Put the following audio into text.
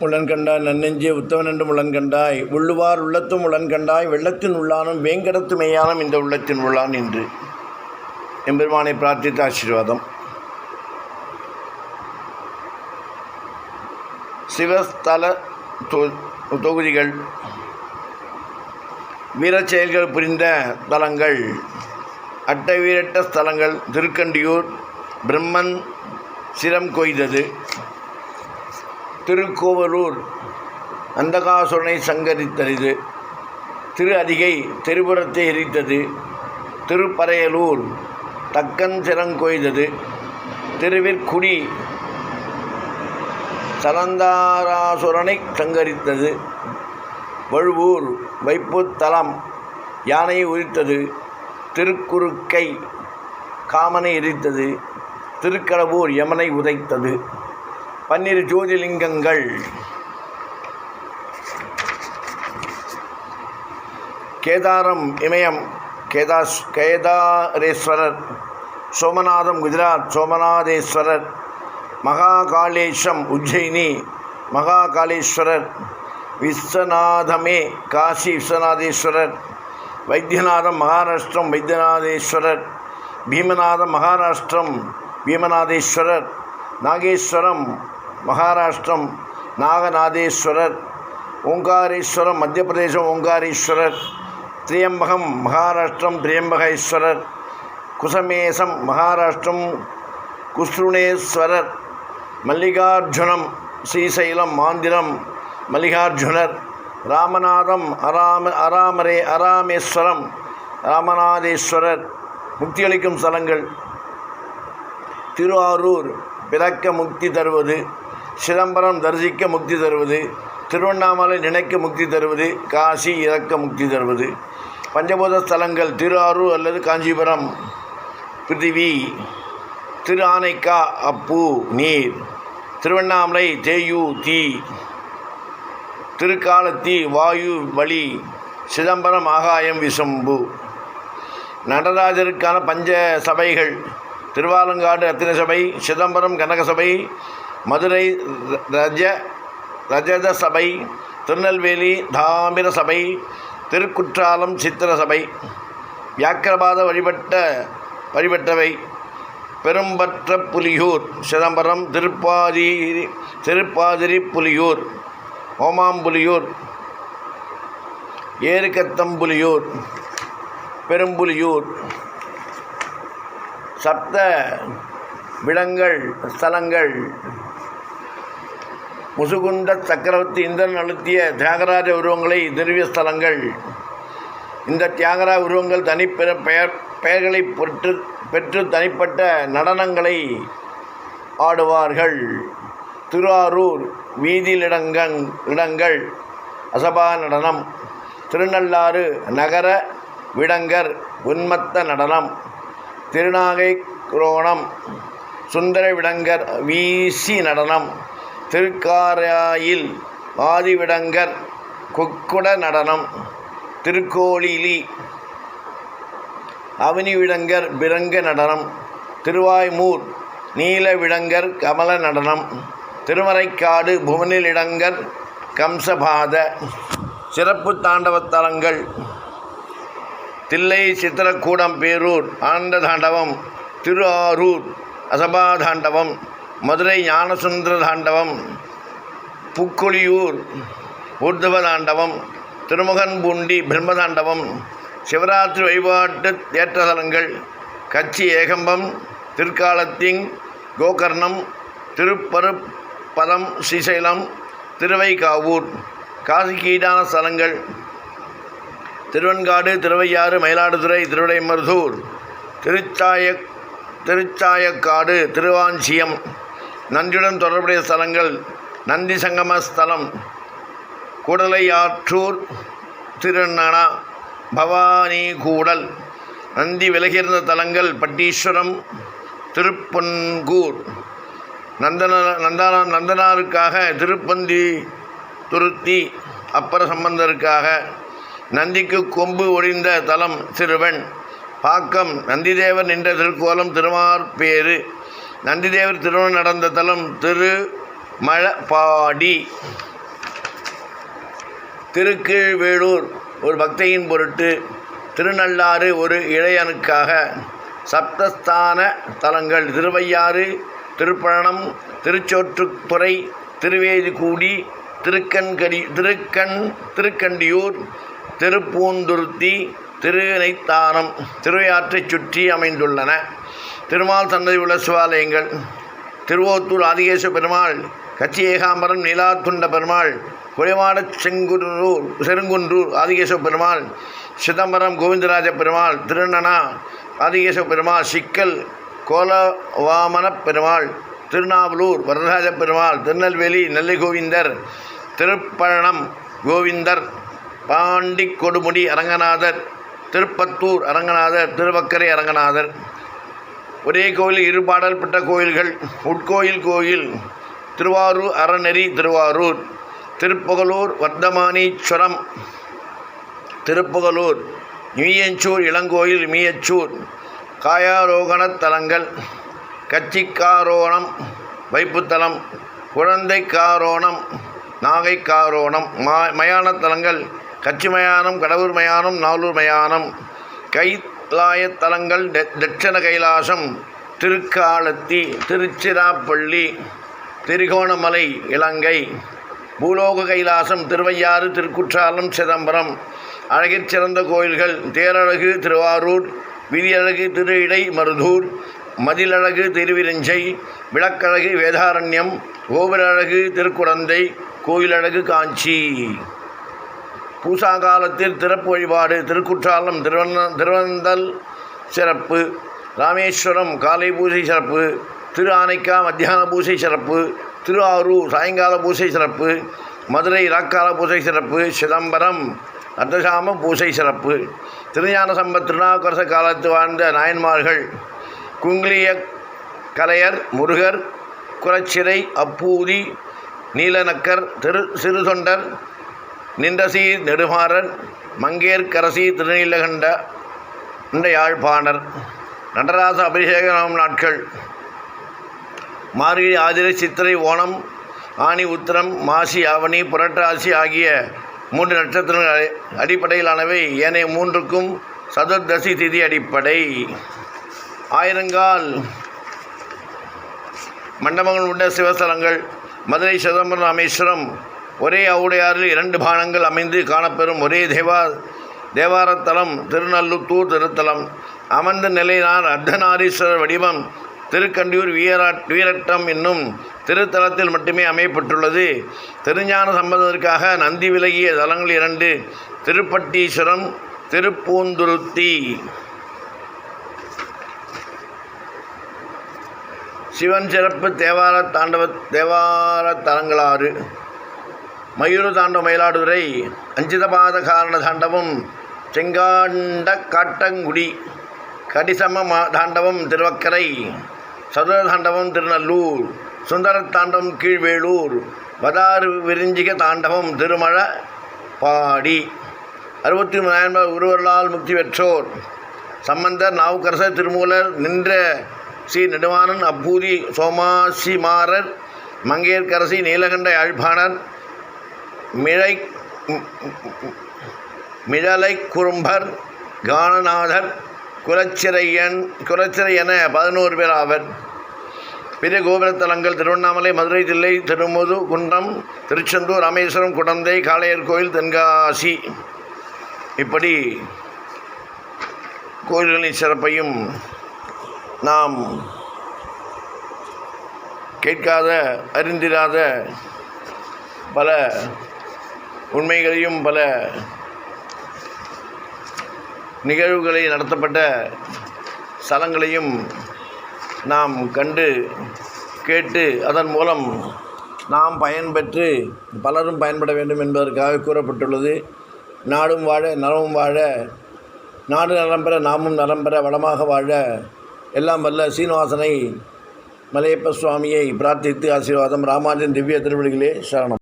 உளன்கண்டாய் நன்னெஞ்சே உத்தவனென்று முழன்கண்டாய் உள்ளுவார் உள்ளத்தும் உளன்கண்டாய் வெள்ளத்தின் உள்ளானும் வேங்கடத்து மெய்யானும் இந்த உள்ளத்தின் உள்ளான் என்று எம்பெருமானை பிரார்த்தித்த ஆசீர்வாதம். சிவஸ்தல தொ- தொகுதிகள். வீரச் செயல்கள் புரிந்த தலங்கள். அட்டை வீரட்ட ஸ்தலங்கள். திருக்கண்டியூர் பிரம்மன் சிரம் கொய்தது. திருக்கோவலூர் அந்தகாசுரனை சங்கரித்தது திரு அதிகை திருபுறத்தை எரித்தது. திருப்பறையலூர் தக்கன் சிறங்கொய்தது திருவிற்குடி சலந்தாராசுரனை சங்கரித்தது. வழுவூர் வைப்புத்தலம் யானையை உரித்தது. திருக்குறுக்கை காமனை எரித்தது. திருக்கடவூர் யமனை உதைத்தது. பன்னிரு ஜோதிலிங்கங்கள். கேதாரம் இமயம் கேதாஸ் கேதாரேஸ்வரர் சோமநாதம் குஜராத் சோமநாதேஸ்வரர் மகாகாலேஷம் உஜ்ஜயினி மகாகாலேஸ்வரர் விஸ்வநாதமே காசி விஸ்வநாதேஸ்வரர் வைத்தியநாதம் மகாராஷ்டிரம் வைத்தியநாதேஸ்வரர் பீமநாதம் மகாராஷ்டிரம் பீமநாதேஸ்வரர் நாகேஸ்வரம் மகாராஷ்டிரம் நாகநாதேஸ்வரர் ஓங்காரேஸ்வரம் மத்திய பிரதேசம் ஓங்காரேஸ்வரர் திரியம்பகம் மகாராஷ்டிரம் திரியம்பகேஸ்வரர் குசமேசம் மகாராஷ்டிரம் குஸ்ருணேஸ்வரர் மல்லிகார்ஜுனம் ஸ்ரீசைலம் ஆந்திரம் மல்லிகார்ஜுனர் ராமநாதம் அராம அராமரே அராமேஸ்வரம் ராமநாதேஸ்வரர் முக்தியளிக்கும் ஸ்தலங்கள். திருவாரூர் பிறக்க முக்தி தருவது. சிதம்பரம் தரிசிக்க முக்தி தருவது திருவண்ணாமலை நினைக்க முக்தி தருவது காசி இறக்க முக்தி தருவது. பஞ்சபூத ஸ்தலங்கள் திருவாரூர் அல்லது காஞ்சிபுரம். பிருத்திவி திரு ஆனைக்கா அப்பு நீர். திருவண்ணாமலை தேயு தீ. திருக்காலத்தி வாயு வழி சிதம்பரம் ஆகாயம் விசம்பு. நடராஜருக்கான பஞ்ச சபைகள். திருவாலங்காடு ரத்தின சபை சிதம்பரம் கனகசபை மதுரை ரஜ ரஜத சபை திருநெல்வேலி தாமிர சபை திருக்குற்றாலம் சித்திர சபை வியாக்கிரபாத வழிபட்ட வழிபட்டவை. பெரும்பற்ற புலியூர் சிதம்பரம் திருப்பாதி திருப்பாதிரி புலியூர் ஓமாம்புலியூர் ஏறுகத்தம்புலியூர் பெரும்புலியூர் சப்த விடங்கள் ஸ்தலங்கள் முசுகுண்ட சக்கரவர்த்தி இந்திரன் அழுத்திய தியாகராஜ உருவங்களை திரவிய ஸ்தலங்கள். இந்த தியாகராஜ உருவங்கள் தனிப்பெற பெயர் பெயர்களை பெற்று பெற்று தனிப்பட்ட நடனங்களை ஆடுவார்கள். திருவாரூர் வீதியிலிடங்கங் இடங்கள் அசபா நடனம். திருநள்ளாறு நகர விடங்கர் உன்மத்த நடனம். திருநாகை குரோணம் சுந்தர விடங்கர் வீசி நடனம். திருக்காராயில் ஆதிவிடங்கர் கொக்குட நடனம். திருக்கோளிலி அவனிவிடங்கர் பிரங்க நடனம். திருவாய்மூர் நீலவிடங்கர் கமல நடனம். திருமறைக்காடு புவனிலிடங்கர் கம்சபாத. சிறப்பு தாண்டவத்தலங்கள் தில்லை சித்திரக்கூடம் பேரூர் ஆண்ட தாண்டவம். திரு ஆரூர் அசபா தாண்டவம் மதுரை ஞானசுந்தர தாண்டவம் புக்கொழியூர் ஊர்தவ தாண்டவம் திருமுகன்பூண்டி பிரம்மதாண்டவம் சிவராத்திரி வழிபாட்டு தேற்றதலங்கள் கச்சி ஏகம்பம் திருக்காலத்திங் கோகர்ணம் திருப்பருப்பதம் ஸ்ரீசைலம் திருவைகாவூர் காசிக்கீடான ஸ்தலங்கள் திருவெண்காடு திருவையாறு மயிலாடுதுறை திருவிடைமருதூர் திருச்சாய திருச்சாயக்காடு திருவாஞ்சியம் நந்தியுடன் தொடர்புடைய ஸ்தலங்கள் நந்தி சங்கம ஸ்தலம் கூடலையாற்றூர் திருநணா பவானி கூடல் நந்தி விலகியிருந்த தலங்கள் பட்டீஸ்வரம் திருப்பன்கூர் நந்தன நந்தனா நந்தனாருக்காக திருப்பந்தி துருத்தி அப்பர சம்பந்தருக்காக நந்திக்கு கொம்பு ஒழிந்த தலம் சிறுவன் பாக்கம் நந்திதேவர் நின்ற திருக்கோலம் திருமார்பேறு நந்திதேவர் திருமணம் நடந்த தலம் திருமழப்பாடி. திருக்கீழ்வேளூர் ஒரு பக்தையின் பொருட்டு திருநள்ளாறு ஒரு இளையனுக்காக சப்தஸ்தான தலங்கள். திருவையாறு திருப்பழனம் திருச்சோற்றுத்துறை திருவேதிக்கூடி திருக்கண்கடி திருக்கண் திருக்கண்டியூர் திருப்பூந்துருத்தி திருநைத்தானம் திருவையாற்றைச் சுற்றி அமைந்துள்ளன. திருமால் சன்னதி உள்ள சிவாலயங்கள் திருவோத்தூர் ஆதிகேச பெருமாள் கச்சி ஏகாம்பரம் நீலாத்துண்ட பெருமாள் குறைமாட செங்குன்றூர் செருங்குன்றூர் ஆதிகேசவ பெருமாள் சிதம்பரம் கோவிந்தராஜ பெருமாள் திருநனா ஆதிகேசவ பெருமாள் சிக்கல் கோலவாமன பெருமாள் திருநாவலூர் வரதராஜ பெருமாள் திருநெல்வேலி நெல்லை கோவிந்தர் திருப்பழனம் கோவிந்தர் பாண்டி கொடுமுடி அரங்கநாதர் திருப்பத்தூர் அரங்கநாதர் திருவக்கரை அரங்கநாதர். ஒரே கோயில் இரு பாடல் பெற்ற கோயில்கள் உட்கோயில் கோயில் திருவாரூர் அறநெறி திருவாரூர் திருப்புகலூர் வர்த்தமானீஸ்வரம் திருப்புகலூர் மீயச்சூர் இளங்கோயில் மீயச்சூர் காயாரோகணத் தலங்கள் கச்சிக்காரோணம் வைப்புத்தலம் குழந்தை காரோணம் நாகை காரோணம் மா மயானத் தலங்கள் கச்சி மயானம் கடவுர் மயானம் நாலூர் மயானம் கை தலங்கள் தெ- தட்சண கைலாசம் திருக்காலத்தி திருச்சிராப்பள்ளி திரிகோணமலை இலங்கை பூலோக கைலாசம் திருவையாறு திருக்குற்றாலம் சிதம்பரம் அழகிற் சிறந்த கோயில்கள் தேரழகு திருவாரூர் விதியழகு திரு இடை மருதூர் மதிலழகு திருவிரஞ்சை விளக்கழகு வேதாரண்யம் கோபுரழகு திருக்குடந்தை கோயிலழகு காஞ்சி. பூசா காலத்தில் திறப்பு வழிபாடு திருக்குற்றாலம் திருவண்ண திருவந்தல் சிறப்பு ராமேஸ்வரம் காலை பூஜை சிறப்பு திரு ஆனைக்கா மத்தியான பூஜை சிறப்பு திரு ஆரூர் சாயங்கால பூஜை சிறப்பு மதுரை இலக்கால பூஜை சிறப்பு சிதம்பரம் அர்த்தசாம பூஜை சிறப்பு திருஞான சம்பத் திருநாவுக்கரச காலத்து வாழ்ந்த நாயன்மார்கள் குங்கிலிய கலையர் முருகர் குரச்சிறை அப்பூதி நீலநக்கர் திரு சிறுதொண்டர் நின்றசி நெடுமாறன் மங்கேற்கரசி திருநீலகண்ட இந்த யாழ்ப்பாணர் நடராச அபிஷேகம் நாட்கள். மார்கழி ஆதிரை சித்திரை ஓணம் ஆனி உத்திரம் மாசி அவனி புரட்டாசி ஆகிய மூன்று நட்சத்திரங்கள் அடிப்படையிலானவை. ஏனைய மூன்றுக்கும் சதுர்தசி திதி அடிப்படை. ஆயிரங்கால் மண்டபங்கள் உள்ள சிவஸ்தலங்கள் மதுரை சிதம்பரம் ராமேஸ்வரம் ஒரே அவுடையாரில் இரண்டு பானங்கள் அமைந்து காணப்பெறும் ஒரே தேவா தேவாரத்தலம் திருநல்லுத்தூர் திருத்தலம். அமர்ந்த நிலையினார் அர்த்தநாரீஸ்வரர் வடிவம். திருக்கண்டியூர் வீரா வீரட்டம் என்னும் திருத்தலத்தில் மட்டுமே அமையப்பட்டுள்ளது திருஞான சம்பந்தத்திற்காக நந்தி விலகிய தலங்கள் இரண்டு திருப்பட்டீஸ்வரம் திருப்பூந்துருத்தி. சிவன் சிறப்பு தேவார தாண்டவ தேவார தலங்களாறு. மயூர தாண்டவ மயிலாடுதுறை அஞ்சிதபாத காரண தாண்டவம் செங்காண்ட காட்டங்குடி கடிசம தாண்டவம் திருவக்கரை சதுர தாண்டவம் திருநல்லூர் சுந்தர தாண்டவம் கீழ்வேளூர் வதாறு விரிஞ்சிக தாண்டவம் திருமழ பாடி அறுபத்தி மூணாயிரம் உருவர்களால் முக்தி பெற்றோர் சம்பந்தர் நாவுக்கரசர் திருமூலர் நின்ற ஸ்ரீ நெடுவானன் அப்பூதி சோமாசிமாரர் மங்கையர்க்கரசி நீலகண்ட யாழ்ப்பாணர் மிழை மிழலை குறும்பர் கானநாதர் குலச்சிறையன் குலச்சிறை என பதினோரு பேர் ஆவர். பிற கோபுரத்தலங்கள் திருவண்ணாமலை மதுரை தில்லை திருமுது குன்றம் திருச்செந்தூர் ராமேஸ்வரம் குடந்தை காளையர் கோயில் தென்காசி. இப்படி கோயில்களின் சிறப்பையும் நாம் கேட்காத அறிந்திராத பல உண்மைகளையும் பல நிகழ்வுகளை நடத்தப்பட்ட ஸ்தலங்களையும் நாம் கண்டு கேட்டு அதன் மூலம் நாம் பயன்பெற்று பலரும் பயன்பட வேண்டும் என்பதற்காக கூறப்பட்டுள்ளது. நாடும் வாழ நலமும் வாழ நாடு நலம் பெற நாமும் நலம் பெற வளமாக வாழ எல்லாம் வல்ல சீனிவாசனை மலையப்ப சுவாமியை பிரார்த்தித்து ஆசீர்வாதம். ராமாஜன் திவ்ய திருவடிகளே சரணம்.